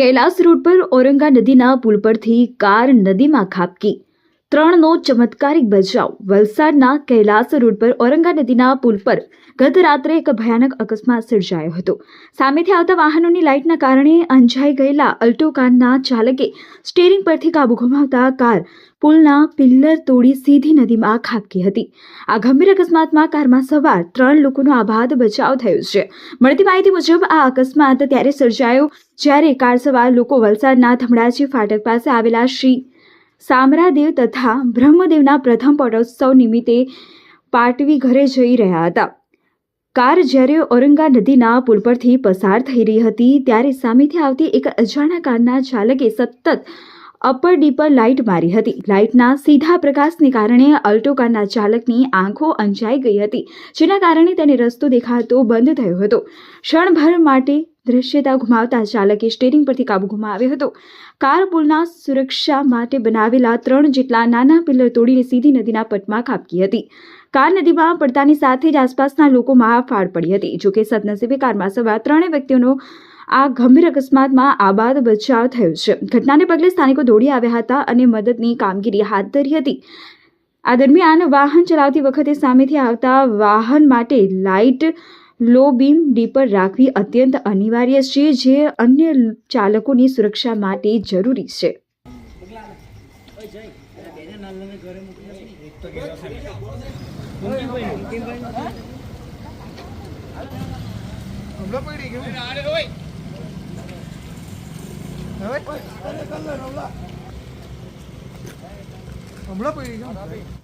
Kailash road પર ઓરંગા નદીના પુલ પરથી કાર નદીમાં ખાબકી ત્રણનો ચમત્કારિક બચાવ. વલસાડના કૈલાસ રોડ પર ઔરંગા નદીના પુલ પર ગત રાત્રે એક ભયાનક અકસ્માત સર્જાયો હતો. સામેથી આવતા વાહનોની લાઇટના કારણે અંજાઈ ગયેલા અલ્ટો કારના ચાલકે સ્ટેરિંગ પરથી કાબુ ગુમાવતા કાર પુલના પિલ્લર તોડી સીધી નદીમાં ખાબકી હતી. આ ગંભીર અકસ્માતમાં કારમાં સવાર ત્રણ લોકોનો આબાદ બચાવ થયો છે. મળતી માહિતી મુજબ, આ અકસ્માત ત્યારે સર્જાયો જ્યારે કાર સવાર લોકો વલસાડના ધમડાજી ફાટક પાસે આવેલા શ્રી સામરાદેવ તથા બ્રહ્મદેવના પ્રથમ પટોત્સવ નિમિત્તે પાટવી ઘરે જઈ રહ્યા હતા. કાર જ્યારે ઔરંગા નદીના પુલ પરથી પસાર થઈ રહી હતી, ત્યારે સામેથી આવતી એક અજાણા કારના ચાલકે સતત અપર ડીપર લાઇટ મારી હતી. લાઇટના સીધા પ્રકાશને કારણે અલ્ટો કારના ચાલકની આંખો અંજાઈ ગઈ હતી, જેના કારણે તેને રસ્તો દેખાતો બંધ થયો હતો. ક્ષણભર માટે દ્રશ્યતા ગુમાવતા ચાલકે સ્ટેરિંગ પરથી કાબુ ગુમાવ્યો હતો. કાર પુલના સુરક્ષા માટે બનાવેલા ત્રણ જેટલા નાના પિલ્લર તોડીને સીધી નદીના પટમાં ખાબકી હતી. કાર નદીમાં પડતાની સાથે જ આસપાસના લોકોમાં ફાળ પડી હતી. જોકે સદનસીબે કારમાં સવાર ત્રણેય વ્યક્તિઓનો આ ગંભીર અકસ્માતમાં આબાદ બચાવ થયો છે. ઘટનાને પગલે સ્થાનિકો દોડી આવ્યા હતા અને મદદની કામગીરી હાથ ધરી હતી. આ દરમિયાન વાહન ચલાવતી વખતે સામેથી આવતા વાહન માટે લાઇટ લો બીમ ડીપર રાખવી અત્યંત અનિવાર્ય છે, જે અન્ય ચાલકોની સુરક્ષા માટે જરૂરી છે. હમણાં પડી ગયું